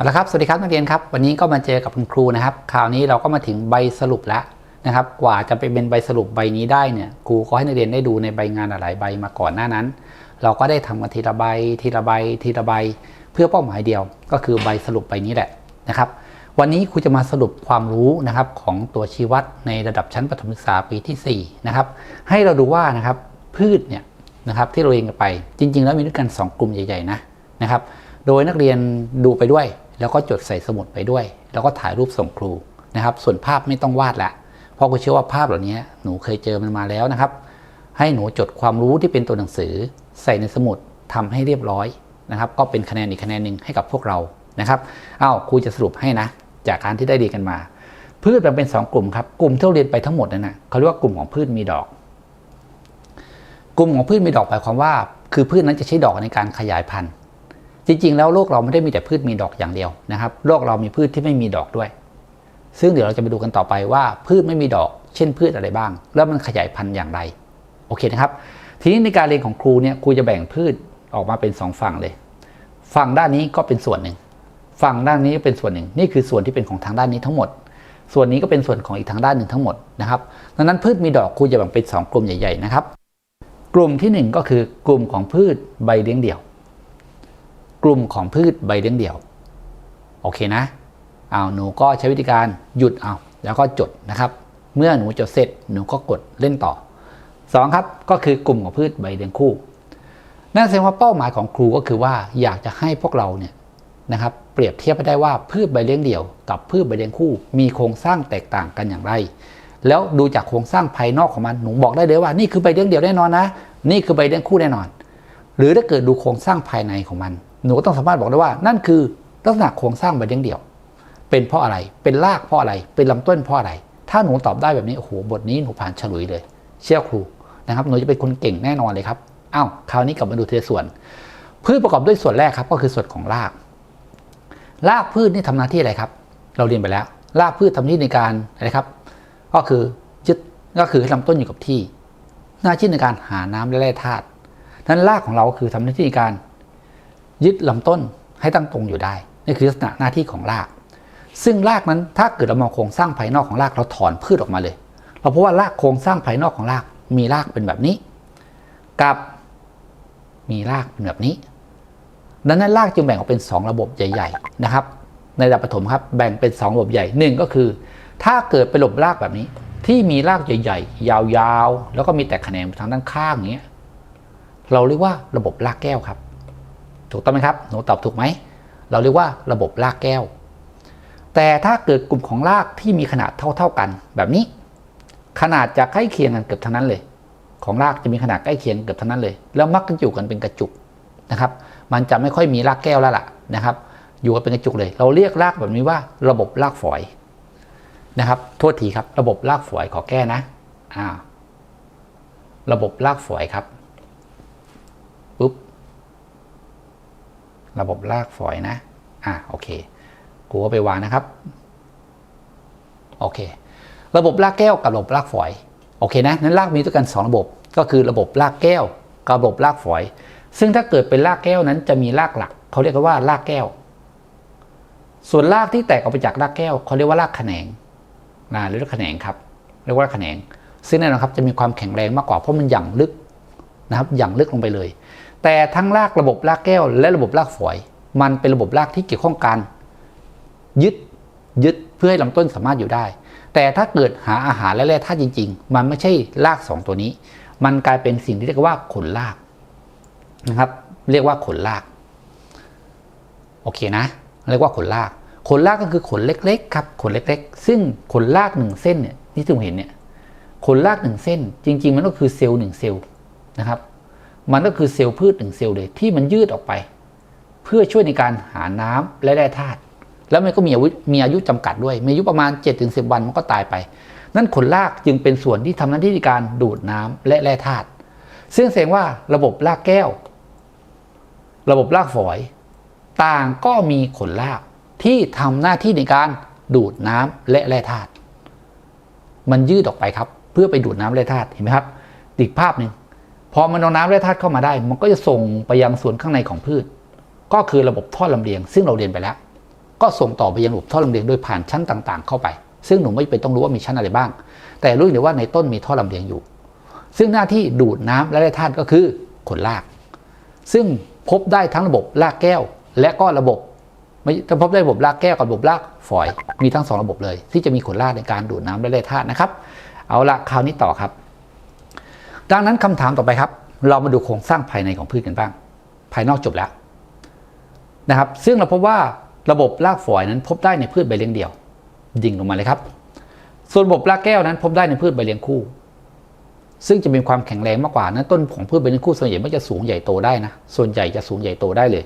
เอาละครับ สวัสดีครับนักเรียนครับ วันนี้ก็มาเจอกับคุณครูนะครับ คราวนี้เราก็มาถึงใบสรุปแล้วนะครับ กว่าจะไปเป็นใบสรุปใบนี้ได้เนี่ย ครูก็ให้นักเรียนได้ดูในใบงานหลายใบมาก่อนหน้านั้น เราก็ได้ทำกันทีละใบทีละใบทีละใบเพื่อเป้าหมายเดียว ก็คือใบสรุปใบนี้แหละนะครับ วันนี้ครูจะมาสรุปความรู้นะครับของตัวชีวัดในระดับชั้นประถมศึกษาปีที่4นะครับ ให้เราดูว่านะครับพืชเนี่ยนะครับที่เราเรียนกันไป จริง ๆ แล้วมีด้วยกัน 2 กลุ่มใหญ่ๆนะนะครับโดยนักเรียนดูไปด้วย แล้วก็จดใส่สมุดไปด้วย แล้วก็ถ่ายรูปส่งครูนะครับ ส่วนภาพไม่ต้องวาดละเพราะครูเชื่อว่าภาพเหล่านี้หนูเคยเจอมันมาแล้วนะครับ ให้หนูจดความรู้ที่เป็นตัวหนังสือ ใส่ในสมุดทำให้เรียบร้อยนะครับ ก็เป็นคะแนนอีกคะแนนหนึ่งให้กับพวกเรานะครับอ้าวครูจะสรุปให้นะ จากการที่ได้เรียนกันมา พืชแบ่งเป็น 2 กลุ่มครับกลุ่มที่เราเรียนไปทั้งหมดนั่นนะเขาเรียกว่ากลุ่มของพืชมีดอก กลุ่มของพืชมีดอกหมายความว่า คือพืชนั้นจะใช้ดอกในการขยายพันธุ์ จริง ๆ แล้วโลกเราไม่ได้มีแต่พืชมีดอกอย่างเดียวนะครับโลกเรามีพืชที่ไม่มีดอกด้วย ซึ่งเดี๋ยวเราจะไปดูกันต่อไปว่าพืชไม่มีดอก เช่นพืชอะไรบ้าง แล้วมันขยายพันธุ์อย่างไรโอเคนะครับ ทีนี้ในการเรียนของครูเนี่ยครูจะแบ่งพืชออกมาเป็น 2 ฝั่งเลย ฝั่งด้านนี้ก็เป็นส่วนหนึ่ง ฝั่งด้านนี้ก็เป็นส่วนหนึ่ง นี่คือส่วนที่เป็นของทางด้านนี้ทั้งหมด ส่วนนี้ก็เป็นส่วนของอีกทางด้านหนึ่งทั้งหมดนะครับดังนั้นพืชมีดอกครูจะแบ่งเป็น 2 กลุ่มใหญ่ๆนะครับ กลุ่มที่ 1 ก็คือกลุ่มของพืชใบเลี้ยงเดี่ยว กลุ่มของพืชใบเลี้ยงเดี่ยว โอเคนะเอาหนูก็ใช้วิธีการหยุดเอาแล้วก็จดนะครับ เมื่อหนูจดเสร็จหนูก็กดเล่นต่อ 2 ครับก็คือกลุ่มของพืชใบเลี้ยงคู่ นั่นแสดงว่าเป้าหมายของครูก็คือว่าอยากจะให้พวกเราเนี่ยนะครับเปรียบเทียบไปได้ว่าพืชใบเลี้ยงเดี่ยว กับพืชใบเลี้ยงคู่ มีโครงสร้างแตกต่างกันอย่างไร แล้วดูจากโครงสร้างภายนอกของมันหนูบอกได้เลยว่านี่คือใบเลี้ยงเดี่ยวแน่นอนนะ นี่คือใบเลี้ยงคู่แน่นอน หรือถ้าเกิดดูโครงสร้างภายในของมัน หนูก็ต้องสามารถบอกได้ว่านั่นคือลักษณะโครงสร้างใบเลี้ยงเดี่ยว เป็นเพราะอะไรเป็นรากเพราะอะไร เป็นลำต้นเพราะอะไร ถ้าหนูตอบได้แบบนี้โอ้โหบทนี้หนูผ่านฉลุยเลย เชื่อครูนะครับหนูจะเป็นคนเก่งแน่นอนเลยครับอ้าวคราวนี้กลับมาดูทีละส่วน พืชประกอบด้วยส่วนแรกครับก็คือส่วนของราก รากพืชนี่ทำหน้าที่อะไรครับ เราเรียนไปแล้ว รากพืชทำหน้าที่ในการอะไรครับ ก็คือยึดก็คือให้ลำต้นอยู่กับที่ หน้าที่ในการหาน้ำและแร่ธาตุนั้นรากของเราคือทำหน้าที่ในการ ยึดลำต้นให้ตั้งตรงอยู่ได้นี่คือลักษณะหน้าที่ของราก ซึ่งรากนั้นถ้าเกิดเรามองโครงสร้างภายนอกของรากเราถอนพืชออกมาเลย เราพบว่ารากโครงสร้างภายนอกของรากมีรากเป็นแบบนี้ กับมีรากเป็นแบบนี้ดังนั้นรากจึงแบ่งออกเป็น 2 ระบบใหญ่ ๆ นะครับ ในระดับประถมครับแบ่งเป็น 2 ระบบใหญ่หนึ่งก็คือ ถ้าเกิดเป็นระบบรากแบบนี้ ที่มีรากใหญ่ ๆ ยาวๆ แล้วก็มีแต่แขนงทางด้านข้างอย่างเงี้ยเราเรียกว่าระบบรากแก้วครับ ถูกต้องไหมครับ หนูตอบถูกไหม เราเรียกว่าระบบรากแก้ว แต่ถ้าเกิดกลุ่มของรากที่มีขนาดเท่า ๆกันแบบนี้ ขนาดจะใกล้เคียงกันเกือบทั้งนั้นเลย ของรากจะมีขนาดใกล้เคียงเกือบทั้งนั้นเลย แล้วมักกันอยู่กันเป็นกระจุกนะครับ มันจะไม่ค่อยมีรากแก้วแล้วล่ะนะครับ อยู่กันเป็นกระจุกเลย เราเรียกรากแบบนี้ว่าระบบรากฝอยนะครับ โทษทีครับ ระบบรากฝอยขอแก้นะ อ่า ระบบรากฝอยครับ ระบบรากฝอยนะ อ่าโอเคกูก็ไปวางนะครับ โอเค ระบบรากแก้วกับระบบรากฝอย โอเคนะ นั้นรากมีด้วยกัน 2 ระบบ ก็คือระบบรากแก้วกับระบบรากฝอย ซึ่งถ้าเกิดเป็นรากแก้วนั้นจะมีรากหลัก เขาเรียกว่ารากแก้ว ส่วนรากที่แตกออกไปจากรากแก้วเขาเรียกว่ารากแขนงนะเรียกว่าแขนงครับ เรียกว่าแขนง ซึ่งแน่นอนครับจะมีความแข็งแรงมากกว่าเพราะมันหยั่งลึกนะครับหยั่งลึกลงไปเลย แต่ทั้งรากระบบรากแก้ว และระบบรากฝอย มันเป็นระบบรากที่เกี่ยวข้องกัน ยึดยึดเพื่อให้ลำต้นสามารถอยู่ได้ แต่ถ้าเกิดหาอาหารและแร่ธาตุจริง ๆ มันไม่ใช่รากสองตัวนี้ มันกลายเป็นสิ่งที่เรียกว่าขนรากนะครับ เรียกว่าขนราก โอเคนะ เรียกว่าขนราก ขนรากก็คือขนเล็กๆครับ ขนเล็กๆ ซึ่งขนรากหนึ่งเส้นเนี่ยที่ทุกเห็นเนี่ยขนรากหนึ่งเส้น จริง ๆ มันก็คือเซลล์หนึ่งเซลล์นะครับ มันก็คือเซลล์พืชหนึ่งเซลล์เลยที่มันยืดออกไป เพื่อช่วยในการหาน้ำและแร่ธาตุแล้วมันก็มีอายุมีอายุจำกัดด้วย มีอายุประมาณ 7-10 วันมันก็ตายไป นั่นขนรากจึงเป็นส่วนที่ทำหน้าที่ในการดูดน้ำและแร่ธาตุซึ่งแสดงว่าระบบรากแก้ว ระบบรากฝอย ต่างก็มีขนรากที่ทำหน้าที่ในการดูดน้ำและแร่ธาตุมันยืดออกไปครับ เพื่อไปดูดน้ำแร่ธาตุเห็นไหมครับอีกภาพหนึ่ง พอมันเอาน้ำแร่ธาตุเข้ามาได้ มันก็จะส่งไปยังส่วนข้างในของพืช ก็คือระบบท่อลำเลียง ซึ่งเราเรียนไปแล้ว ก็ส่งต่อไปยังระบบท่อลำเลียงโดยผ่านชั้นต่างๆ เข้าไป ซึ่งหนูไม่เป็นต้องรู้ว่ามีชั้นอะไรบ้าง แต่รู้อย่างเดียวว่าในต้นมีท่อลำเลียงอยู่ ซึ่งหน้าที่ดูดน้ำและแร่ธาตุก็คือขนราก ซึ่งพบได้ทั้งระบบรากแก้ว และก็ระบบไม่จะพบได้ระบบรากแก้วกับระบบรากฝอย มีทั้งสองระบบเลย ที่จะมีขนรากในการดูดน้ำและแร่ธาตุนะครับ เอาละคราวนี้ต่อครับ ดังนั้นคำถามต่อไปครับ เรามาดูโครงสร้างภายในของพืชกันบ้าง ภายนอกจบแล้วนะครับ ซึ่งเราพบว่าระบบรากฝอยนั้นพบได้ในพืชใบเลี้ยงเดี่ยว ดิ่งลงมาเลยครับ ส่วนระบบรากแก้วนั้นพบได้ในพืชใบเลี้ยงคู่ ซึ่งจะมีความแข็งแรงมากกว่านั้นต้นของพืชใบเลี้ยงคู่ส่วนใหญ่ไม่จะสูงใหญ่โตได้นะ ส่วนใหญ่จะสูงใหญ่โตได้เลย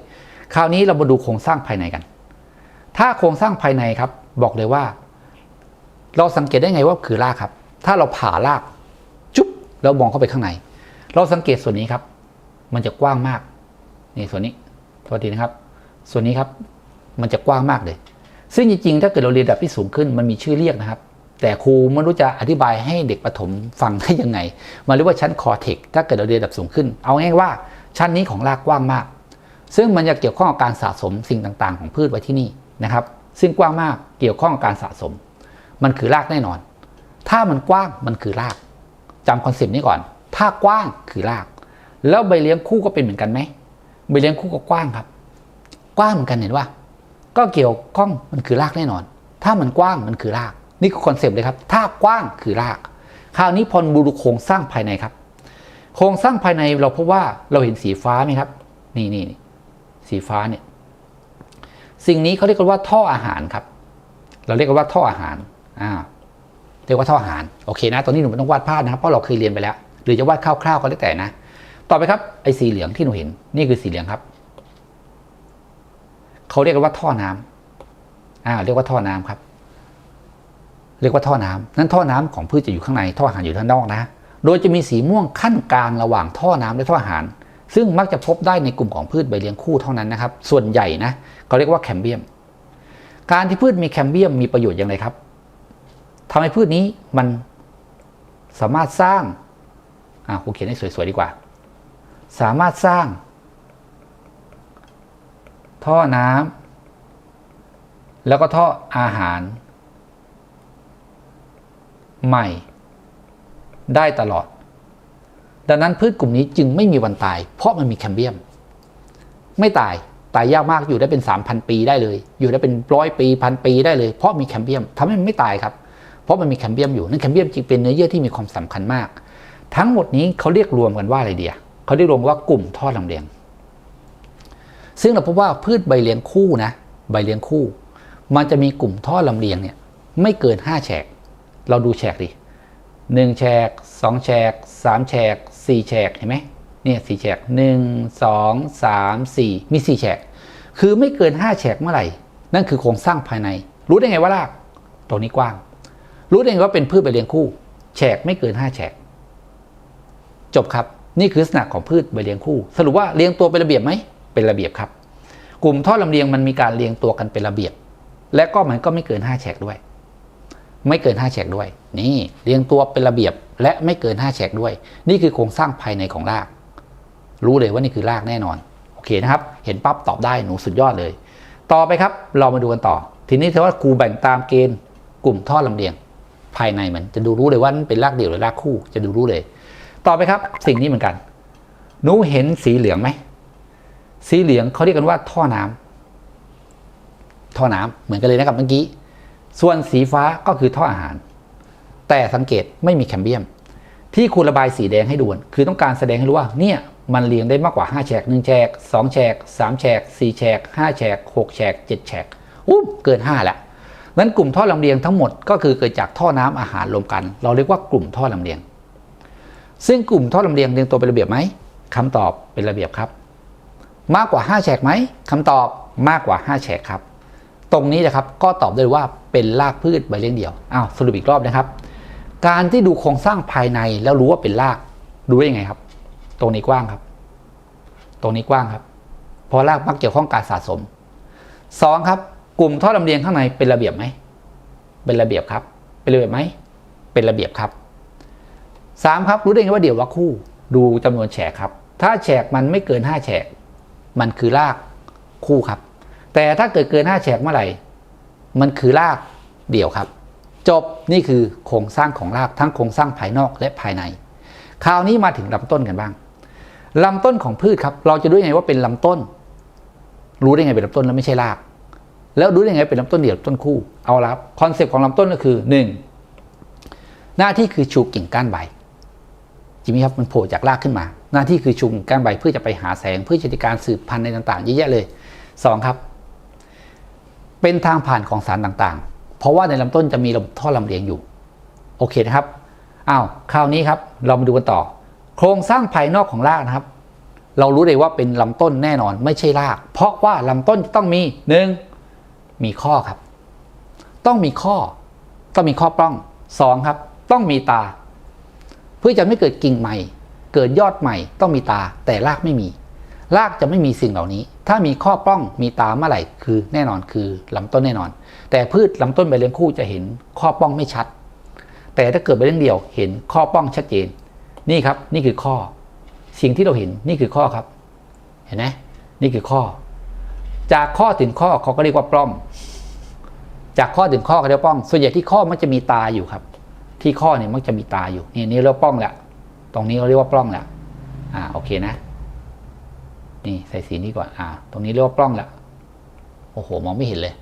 คราวนี้เรามาดูโครงสร้างภายในกัน ถ้าโครงสร้างภายในครับ บอกเลยว่า เราสังเกตได้ไงว่าคือรากครับ ถ้าเราผ่าราก แล้วมองเข้าไปข้างใน เราสังเกตส่วนนี้ครับ มันจะกว้างมาก นี่ส่วนนี้โทษทีนะครับ ส่วนนี้ครับ มันจะกว้างมากเลย ซึ่งจริงๆ ถ้าเกิดเราเรียนระดับที่สูงขึ้น มันมีชื่อเรียกนะครับ แต่ครูไม่รู้จะอธิบายให้เด็กประถมฟังได้ยังไง มันเรียกว่าชั้นคอเทค ถ้าเกิดเราเรียนระดับสูงขึ้น เอาง่ายๆว่าชั้นนี้ของรากกว้างมาก ซึ่งมันจะเกี่ยวข้องกับการสะสมสิ่งต่างๆ ของพืชไว้ที่นี่นะครับ ซึ่งกว้างมาก เกี่ยวข้องกับการสะสม มันคือรากแน่นอน ถ้ามันกว้าง มันคือราก จำคอนเซปต์นี้ก่อน ถ้ากว้างคือราก แล้วใบเลี้ยงคู่ก็เป็นเหมือนกันไหมใบเลี้ยงคู่ก็กว้างครับ กว้างเหมือนกันเห็นว่าก็เกี่ยวข้องมันคือรากแน่นอน ถ้ามันกว้างมันคือราก นี่คือคอนเซปต์เลยครับ ถ้ากว้างคือราก คราวนี้พอบูดูโครงสร้างภายในครับ โครงสร้างภายในเราพบว่าเราเห็นสีฟ้าไหมครับนี่นี่นี่สีฟ้าเนี่ย สิ่งนี้เขาเรียกกันว่าท่ออาหารครับ เราเรียกกันว่าท่ออาหาร อ่า เรียกว่าท่ออาหารโอเคนะตอนนี้หนูไม่ต้องวาดภาพนะครับเพราะเราเคยเรียนไปแล้ว หรือจะวาดคร่าวๆก็แล้วแต่นะ ต่อไปครับไอ้สีเหลืองที่หนูเห็นนี่คือสีเหลืองครับเขาเรียกกันว่าท่อน้ำอ่าเรียกว่าท่อน้ำครับ เรียกว่าท่อน้ำนั้นท่อน้ำของพืชจะอยู่ข้างในท่ออาหารอยู่ด้านนอกนะ โดยจะมีสีม่วงขั้นกลางระหว่างท่อน้ำและท่ออาหาร ซึ่งมักจะพบได้ในกลุ่มของพืชใบเลี้ยงคู่เท่านั้นนะครับ ส่วนใหญ่นะเขาเรียกว่าแคมเบียม การที่พืชมีแคมเบียมมีประโยชน์อย่างไรครับ ทำให้พืชนี้มันสามารถสร้างอ่าครูเขียนให้สวยๆดีกว่า สามารถสร้าง ท่อน้ำแล้วก็ท่ออาหาร ใหม่ ได้ตลอด ดังนั้นพืชกลุ่มนี้จึงไม่มีวันตาย เพราะมันมีแคมเบียม ไม่ตายตายยากมากอยู่ได้เป็น 3,000 ปีได้เลย อยู่ได้เป็นร้อยปีพันปีได้เลย เพราะมีแคมเบียมทำให้มันไม่ตายครับ เพราะมันมีแคมเบียมอยู่นั่นแคมเบียมจึงเป็นเนื้อเยื่อที่มีความสำคัญมาก ทั้งหมดนี้เขาเรียกรวมกันว่าอะไรเดียเขาเรียกรวมว่ากลุ่มท่อลำเลียง ซึ่งเราพบว่าพืชใบเลี้ยงคู่นะใบเลี้ยงคู่ มันจะมีกลุ่มท่อลำเลียงเนี่ยไม่เกิน 5 แฉก เราดูแฉกดิหนึ่งแฉกสองแฉกสามแฉกสี่แฉกเห็นไหมเนี่ยสี่แฉกหนึ่งสองสามสี่มีสี่แฉก คือไม่เกิน5แฉกเมื่อไหร่ นั่นคือโครงสร้างภายใน รู้ได้ไงว่าราก ตรงนี้กว้าง รู้ได้ไงว่าเป็นพืชใบเลี้ยงคู่ แฉกไม่เกิน 5 แฉก จบครับ นี่คือลักษณะของพืชใบเลี้ยงคู่ สรุปว่าเลี้ยงตัวเป็นระเบียบไหม เป็นระเบียบครับ กลุ่มท่อลำเลียงมันมีการเรียงตัวกันเป็นระเบียบ และก็มันก็ไม่เกิน 5 แฉกด้วย ไม่เกิน 5 แฉกด้วย นี่เรียงตัวเป็นระเบียบ และไม่เกิน 5 แฉกด้วย นี่คือโครงสร้างภายในของราก รู้เลยว่านี่คือรากแน่นอน โอเคนะครับ เห็นปั๊บตอบได้หนูสุดยอดเลย ต่อไปครับ เรามาดูกันต่อ ทีนี้ถ้าว่าครูแบ่งตามเกณฑ์กลุ่มท่อลำเลียง ภายในมันจะดูรู้เลยว่ามันเป็นรากเดี่ยวหรือรากคู่ จะดูรู้เลย ต่อไปครับ สิ่งนี้เหมือนกันหนูเห็นสีเหลืองไหมสีเหลืองเขาเรียกกันว่าท่อน้ำท่อน้ำเหมือนกันเลยนะครับเมื่อกี้ ส่วนสีฟ้าก็คือท่ออาหาร แต่สังเกตไม่มีแคมเบียม ที่ครูระบายสีแดงให้ดูคือต้องการแสดงให้รู้ว่าเนี่ยมันเรียงได้มากกว่า 5 แฉก 1 แฉก 2 แฉก 3 แฉก 4 แฉก 5 แฉก 6 แฉก 7 แฉกอู้เกิน 5 ละ นั้นกลุ่มท่อลำเลียงทั้งหมดก็คือเกิดจากท่อน้ำอาหารรวมกัน เราเรียกว่ากลุ่มท่อลำเลียง ซึ่งกลุ่มท่อลำเลียงเรียงตัวเป็นระเบียบไหมคำตอบเป็นระเบียบครับ มากกว่า 5 แฉกไหมคำตอบมากกว่า 5 แฉกครับ ตรงนี้นะครับก็ตอบได้ว่าเป็นรากพืชใบเลี้ยงเดี่ยวอ้าวสรุปอีกรอบนะครับ การที่ดูโครงสร้างภายในแล้วรู้ว่าเป็นรากดูได้ยังไงครับ ตรงนี้กว้างครับ ตรงนี้กว้างครับ เพราะรากมักเกี่ยวข้องการสะสมสองครับ กลุ่มท่อลำเลียงข้างในเป็นระเบียบไหม เป็นระเบียบครับ เป็นระเบียบไหม เป็นระเบียบครับสามครับ รู้ได้ไงว่าเดี่ยวว่าคู่ ดูจำนวนแฉกครับ ถ้าแฉกมันไม่เกินห้าแฉก มันคือรากคู่ครับ แต่ถ้าเกิดเกินห้าแฉกเมื่อไหร่ มันคือรากเดี่ยวครับ จบนี่คือโครงสร้างของรากทั้งโครงสร้างภายนอกและภายใน คราวนี้มาถึงลำต้นกันบ้างลำต้นของพืชครับ เราจะรู้ยังไงว่าเป็นลำต้น รู้ได้ไงเป็นลำต้นแล้วไม่ใช่ราก แล้วรู้ได้ไงเป็นลำต้นเดี่ยวต้นคู่ เอาละครับคอนเซปต์ของลำต้นก็คือหนึ่งหน้าที่คือชูกิ่งก้านใบจริงไหมครับมันโผล่จากรากขึ้นมา หน้าที่คือชูกิ่งก้านใบเพื่อจะไปหาแสงเพื่อจะในการสืบพันธุ์ในต่างๆเยอะแยะเลยสองครับ เป็นทางผ่านของสารต่างๆ เพราะว่าในลำต้นจะมีท่อลำเลียงอยู่ โอเคนะครับอ้าวคราวนี้ครับ เรามาดูกันต่อ โครงสร้างภายนอกของรากนะครับ เรารู้เลยว่าเป็นลำต้นแน่นอนไม่ใช่ราก เพราะว่าลำต้นจะต้องมีหนึ่ง มีข้อครับ ต้องมีข้อ ต้องมีข้อปล้องสองครับ ต้องมีตา เพื่อจะไม่เกิดกิ่งใหม่ เกิดยอดใหม่ ต้องมีตา แต่รากไม่มี รากจะไม่มีสิ่งเหล่านี้ ถ้ามีข้อปล้องมีตาเมื่อไหร่คือแน่นอนคือลำต้นแน่นอน แต่พืชลำต้นใบเลี้ยงคู่จะเห็นข้อปล้องไม่ชัด แต่ถ้าเกิดใบเลี้ยงเดี่ยวเห็นข้อปล้องชัดเจน นี่ครับ นี่คือข้อ สิ่งที่เราเห็นนี่คือข้อครับ เห็นไหมนี่คือข้อ จากข้อถึงข้อเขาก็เรียกว่าปล้อม จากข้อถึงข้อเขาเรียกปล้อง ส่วนใหญ่ที่ข้อมันจะมีตาอยู่ครับ ที่ข้อเนี่ยมันจะมีตาอยู่นี่นี่เรียกว่าปล้องแหละตรงนี้เขาเรียกว่าปล้องแหละอ่าโอเคนะ นี่ใส่สีนี้ก่อนอ่า ตรงนี้เรียกว่าปล้องแหละโอ้โหมองไม่เห็นเลย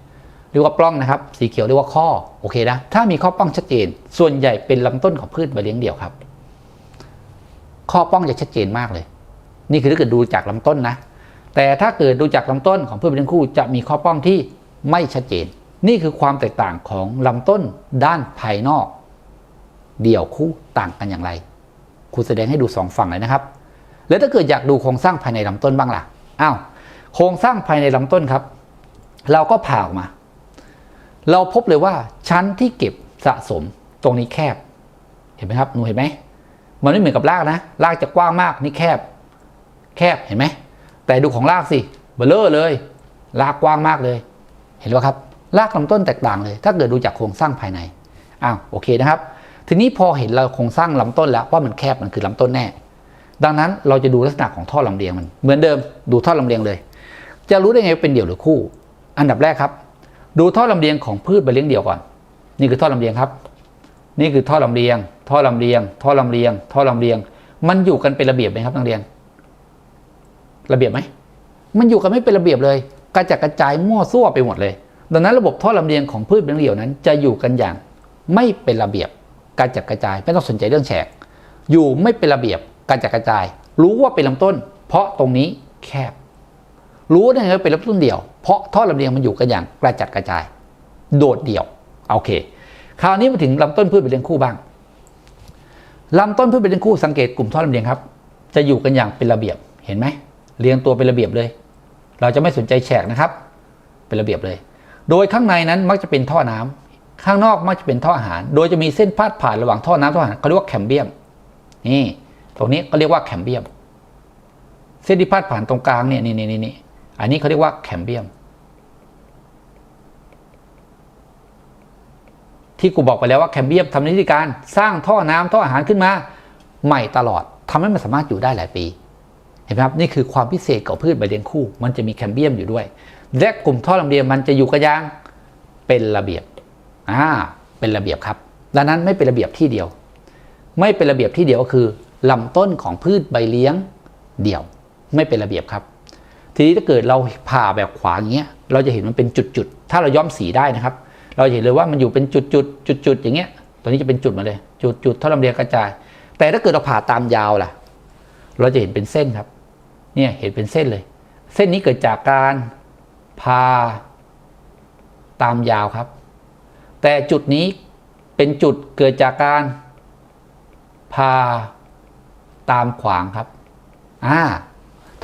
เรียกว่าปล้องนะครับ สีเขียวเรียกว่าข้อโอเคนะถ้ามีข้อปล้องชัดเจน ส่วนใหญ่เป็นลำต้นของพืชใบเลี้ยงเดี่ยวครับ ข้อป้องจะชัดเจนมากเลย นี่คือถ้าเกิดดูจากลำต้นนะ แต่ถ้าเกิดดูจากลำต้นของพืชใบเลี้ยงคู่จะมีข้อป้องที่ไม่ชัดเจน นี่คือความแตกต่างของลำต้นด้านภายนอก เดี่ยวคู่ต่างกันอย่างไรครูแสดงให้ดูสองฝั่งเลยนะครับ แล้วถ้าเกิดอยากดูโครงสร้างภายในลำต้นบ้างล่ะอ้าวโครงสร้างภายในลำต้นครับ เราก็ผ่าออกมา เราพบเลยว่าชั้นที่เก็บสะสมตรงนี้แคบ เห็นไหมครับหนูเห็นไหมมันไม่เหมือนกับรากนะรากจะกว้างมากนี่แคบ แคบเห็นไหม แต่ดูของรากสิเบลเลอร์เลยรากกว้างมากเลย เห็นไหมครับรากลำต้นแตกต่างเลย ถ้าเกิดดูจากโครงสร้างภายในอ้าวโอเคนะครับ ทีนี้พอเห็นเราโครงสร้างลำต้นแล้วว่ามันแคบมันคือลำต้นแน่ ดังนั้นเราจะดูลักษณะของท่อลำเลียงมัน เหมือนเดิมดูท่อลำเลียงเลย จะรู้ได้ไงว่าเป็นเดี่ยวหรือคู่ อันดับแรกครับ ดูท่อลำเลียงของพืชใบเลี้ยงเดี่ยวก่อน นี่คือท่อลำเลียงครับ นี่คือท่อลำเลียง ท่อลำเลียง ท่อลำเลียง ท่อลำเลียง มันอยู่กันเป็นระเบียบไหมครับนักเรียน ระเบียบไหม มันอยู่กันไม่เป็นระเบียบเลย กระจัดกระจายมั่วซั่วไปหมดเลย ดังนั้นระบบท่อลำเลียงของพืชเลี้ยงเดี่ยวนั้น จะอยู่กันอย่างไม่เป็นระเบียบ กระจัดกระจายไม่ต้องสนใจเรื่องแฉก อยู่ไม่เป็นระเบียบ กระจัดกระจาย รู้ว่าเป็นลำต้น เพราะตรงนี้แคบ รู้ได้ไงว่าเป็นลำต้นเดี่ยว เพราะท่อลำเลียงมันอยู่กันอย่างกระจัดกระจาย โดดเดี่ยว โอเค คราวนี้มาถึงลำต้นพืชใบเลี้ยงคู่บ้างลำต้นพืชใบเลี้ยงคู่สังเกตกลุ่มท่อลำเลียงครับ จะอยู่กันอย่างเป็นระเบียบเห็นไหม เรียงตัวเป็นระเบียบเลย เราจะไม่สนใจแฉกนะครับ เป็นระเบียบเลย โดยข้างในนั้นมักจะเป็นท่อน้ำข้างนอกมักจะเป็นท่ออาหาร โดยจะมีเส้นพาดผ่านระหว่างท่อน้ำท่ออาหารเขาเรียกว่าแคมเบียม นี่ตรงนี้เขาเรียกว่าแคมเบียม เส้นที่พาดผ่านตรงกลางเนี่ยนี่นี่นี่นี่อันนี้เขาเรียกว่าแคมเบียม ที่กูบอกไปแล้วว่าแคมเบียมทำน้าที่การสร้างท่อน้ำท่ออาหารขึ้นมา ใหม่ตลอดทำให้มันสามารถอยู่ได้หลายปี เห็นไหมครับนี่คือความพิเศษของพืชใบเลี้ยงคู่ มันจะมีแคมเบียมอยู่ด้วย และกลุ่มท่อลำเลียงมันจะอยู่กระยางเป็นระเบียบอ่าเป็นระเบียบครับ ดังนั้นไม่เป็นระเบียบที่เดียว ไม่เป็นระเบียบที่เดียวก็คือลำต้นของพืชใบเลี้ยงเดี่ยว ไม่เป็นระเบียบครับ ทีนี้ถ้าเกิดเราผ่าแบบขวางเงี้ยเราจะเห็นมันเป็นจุดๆถ้าเราย้อมสีได้นะครับ เราจะเห็นเลยว่ามันอยู่เป็นจุดๆจุดๆอย่างเงี้ยตัวนี้จะเป็นจุดมาเลย จุดๆท่อลำเลียงกระจาย แต่ถ้าเกิดเราผ่าตามยาวล่ะ เราจะเห็นเป็นเส้นครับ เนี่ยเห็นเป็นเส้นเลย เส้นนี้เกิดจากการผ่าตามยาวครับ แต่จุดนี้เป็นจุดเกิดจากการผ่าตามขวางครับ อ่า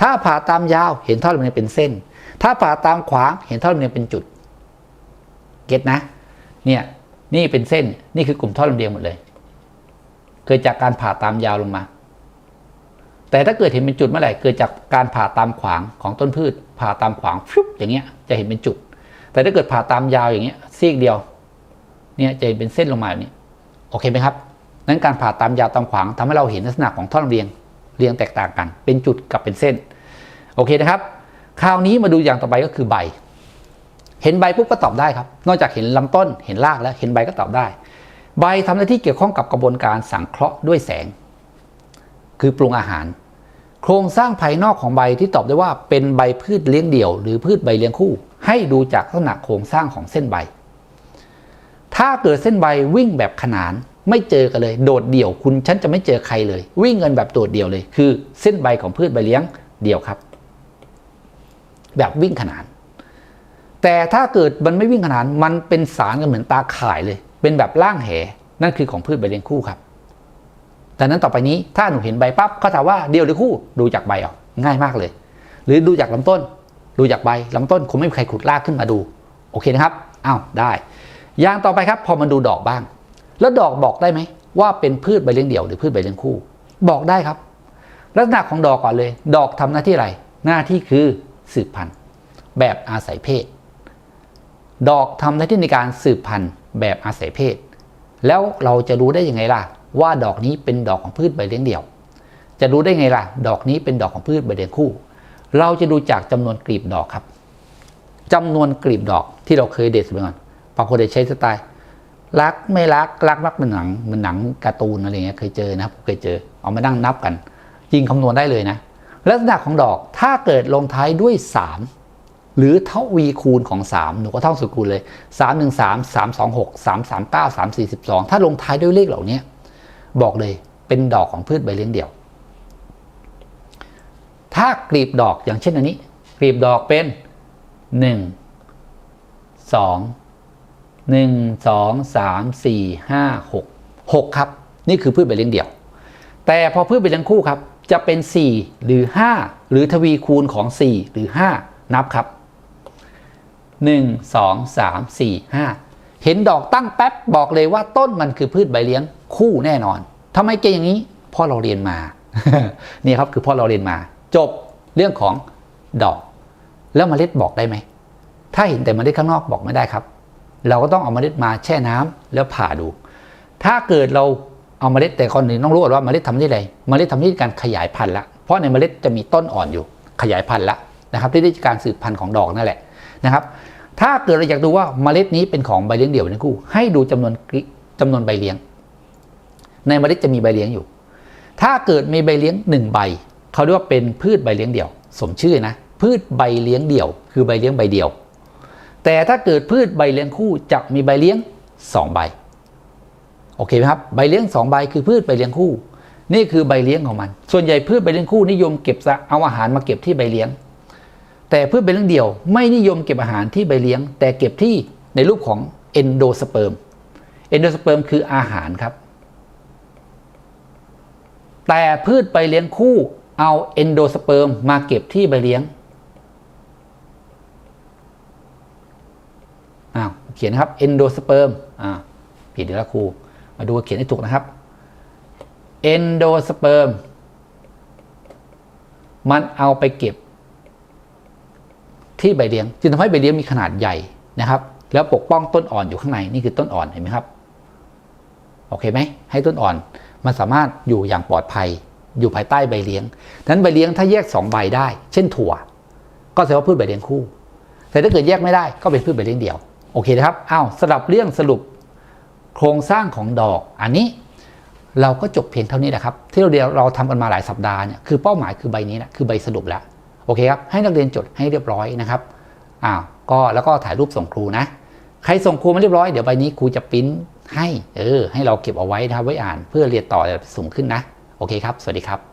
ถ้าผ่าตามยาวเห็นท่อลำเลียเป็นเส้น ถ้าผ่าตามขวางเห็นท่อลำเลียเป็นจุด เก็ตนะ เนี่ย นี่เป็นเส้น นี่คือกลุ่มท่อลำเลียงหมดเลย เกิดจากการผ่าตามยาวลงมา แต่ถ้าเกิดเห็นเป็นจุดเมื่อไหร่เกิดจากการผ่าตามขวางของต้นพืช ผ่าตามขวางฟุบอย่างเงี้ยจะเห็นเป็นจุด แต่ถ้าเกิดผ่าตามยาวอย่างเงี้ยซีกเดียวเนี่ยจะเห็นเป็นเส้นลงมาแบบนี้โอเคไหมครับนั้นการผ่าตามยาวตามขวางทำให้เราเห็นลักษณะของท่อลำเลียงเรียงแตกต่างกัน เป็นจุดกับเป็นเส้น โอเคนะครับ คราวนี้มาดูอย่างต่อไปก็คือใบ เห็นใบปุ๊บก็ตอบได้ครับ นอกจากเห็นลำต้นเห็นรากแล้วเห็นใบก็ตอบได้ ใบทำหน้าที่เกี่ยวข้องกับกระบวนการสังเคราะห์ด้วยแสง คือปรุงอาหาร โครงสร้างภายนอกของใบที่ตอบได้ว่าเป็นใบพืชเลี้ยงเดี่ยว หรือพืชใบเลี้ยงคู่ ให้ดูจากลักษณะโครงสร้างของเส้นใบ ถ้าเกิดเส้นใบวิ่งแบบขนานไม่เจอกันเลย โดดเดี่ยวคุณฉันจะไม่เจอใครเลย วิ่งเงินแบบโดดเดี่ยวเลย คือเส้นใบของพืชใบเลี้ยงเดี่ยวครับ แบบวิ่งขนาน แต่ถ้าเกิดมันไม่วิ่งขนานมันเป็นสารกันเหมือนตาข่ายเลย เป็นแบบล่างแหนั่นคือของพืชใบเลี้ยงคู่ครับ ดังนั้นต่อไปนี้ถ้าหนูเห็นใบปั๊บเขาถามว่าเดียวหรือคู่ดูจากใบออกง่ายมากเลย หรือดูจากลำต้น ดูจากใบลำต้นคงไม่มีใครขุดรากขึ้นมาดู โอเคนะครับอ้าวได้ อย่างต่อไปครับพอมาดูดอกบ้าง แล้วดอกบอกได้ไหมว่าเป็นพืชใบเลี้ยงเดี่ยวหรือพืชใบเลี้ยงคู่ บอกได้ครับ ลักษณะของดอกก่อนเลย ดอกทำหน้าที่อะไรหน้าที่คือสืบพันธุ์ แบบอาศัยเพศ ดอกทำหน้าที่ในการสืบพันธุ์ แบบอาศัยเพศ แล้วเราจะรู้ได้ยังไงล่ะ ว่าดอกนี้เป็นดอกของพืชใบเลี้ยงเดี่ยว จะรู้ได้ไงล่ะ ดอกนี้เป็นดอกของพืชใบเลี้ยงคู่ เราจะดูจากจำนวนกลีบดอกครับจำนวนกลีบดอกที่เราเคยเด็ดไปก่อนบางคนได้ใช้สไตล์รักไม่รักรักมักเป็นหนังเหมือนหนังการ์ตูนอะไรเงี้ยเคยเจอนะครับเคยเจอเอามานั่งนับกัน ยิงคำนวณได้เลยนะ ลักษณะของดอกถ้าเกิดลงท้ายด้วย 3 หรือเท่าวีคูณของ 3 หนูก็ท่องสุดคูณเลย 3 1 3 3 2 6 3 3 9 3 4 12 ถ้าลงท้ายด้วยเลขเหล่านี้ บอกเลยเป็นดอกของพืชใบเลี้ยงเดี่ยว ถ้ากลีบดอกอย่างเช่นอันนี้ กลีบดอกเป็น 1 2หนึ่งสองสามสี่ห้าหกหกครับ นี่คือพืชใบเลี้ยงเดี่ยว แต่พอพืชใบเลี้ยงคู่ครับ จะเป็น 4 หรือ 5 หรือทวีคูณของ 4 หรือ 5 นับครับ 1 2 3 4 5 เห็นดอกตั้งแป๊บบอกเลยว่าต้นมันคือพืชใบเลี้ยงคู่แน่นอนทำไมเก่งอย่างนี้พ่อเราเรียนมานี่ครับคือพ่อเราเรียนมา จบเรื่องของดอก แล้วเมล็ดบอกได้ไหมถ้าเห็นแต่เมล็ดข้างนอกบอกไม่ได้ครับ เราก็ต้องเอาเมล็ดมาแช่น้ำแล้วผ่าดู ถ้าเกิดเราเอาเมล็ดแต่ก่อนหนึ่งต้องรู้ว่าเมล็ดทำหน้าที่ไรเมล็ดทำหน้าที่การขยายพันธุ์ละเพราะในเมล็ดจะมีต้นอ่อนอยู่ขยายพันธุ์ละนะครับที่ได้การสืบพันธุ์ของดอกนั่นแหละนะครับ ถ้าเกิดเราอยากดูว่าเมล็ดนี้เป็นของใบเลี้ยงเดี่ยวในคู่ ให้ดูจำนวนกริจำนวนใบเลี้ยง ในเมล็ดจะมีใบเลี้ยงอยู่ ถ้าเกิดมีใบเลี้ยงหนึ่งใบเขาเรียกว่าเป็นพืชใบเลี้ยงเดี่ยว สมชื่อนะ พืชใบเลี้ยงเดี่ยว คือใบเลี้ยงใบเดียว แต่ถ้าเกิดพืชใบเลี้ยงคู่จะมีใบเลี้ยง2ใบโอเคไหมครับใบเลี้ยง2ใบคือพืชใบเลี้ยงคู่ นี่คือใบเลี้ยงของมัน ส่วนใหญ่พืชใบเลี้ยงคู่นิยมเก็บเอาอาหารมาเก็บที่ใบเลี้ยง แต่พืชใบเลี้ยงเดี่ยว ไม่นิยมเก็บอาหารที่ใบเลี้ยง แต่เก็บที่ในรูปของเอนโดสเปิร์มเอนโดสเปิร์มคืออาหารครับ แต่พืชใบเลี้ยงคู่เอาเอนโดสเปิร์มมาเก็บที่ใบเลี้ยงอ้าวเขียนนะครับเอนโดสเปิร์มอ่าผิดอีกแล้วครู มาดูเขียนให้ถูกนะครับเอนโดสเปิร์มมันเอาไปเก็บ ที่ใบเลี้ยงจึงทำให้ใบเลี้ยงมีขนาดใหญ่นะครับ แล้วปกป้องต้นอ่อนอยู่ข้างในนี่คือต้นอ่อนเห็นไหมครับโอเคไหมให้ต้นอ่อนมันสามารถอยู่อย่างปลอดภัย อยู่ภายใต้ใบเลี้ยงนั้นใบเลี้ยงถ้าแยก 2 ใบได้ เช่นถั่ว ก็แสดงว่าพืชใบเลี้ยงคู่ แต่ถ้าเกิดแยกไม่ได้ก็เป็นพืชใบเลี้ยงเดี่ยวโอเคนะครับอ้าวสลับเรื่องสรุปโครงสร้างของดอก อันนี้เราก็จบเพียงเท่านี้แหละครับ ที่เราเรียนเราทำกันมาหลายสัปดาห์เนี่ยคือเป้าหมายคือใบนี้นะคือใบสรุปแล้ว โอเคครับ ให้นักเรียนจดให้เรียบร้อยนะครับอ้าวก็แล้วก็ถ่ายรูปส่งครูนะ ใครส่งครูมาเรียบร้อย เดี๋ยวใบนี้ครูจะปริ้นให้ เออ ให้เราเก็บเอาไว้นะครับไว้อ่าน เพื่อเรียนต่อแบบสูงขึ้นนะ โอเคครับ สวัสดีครับ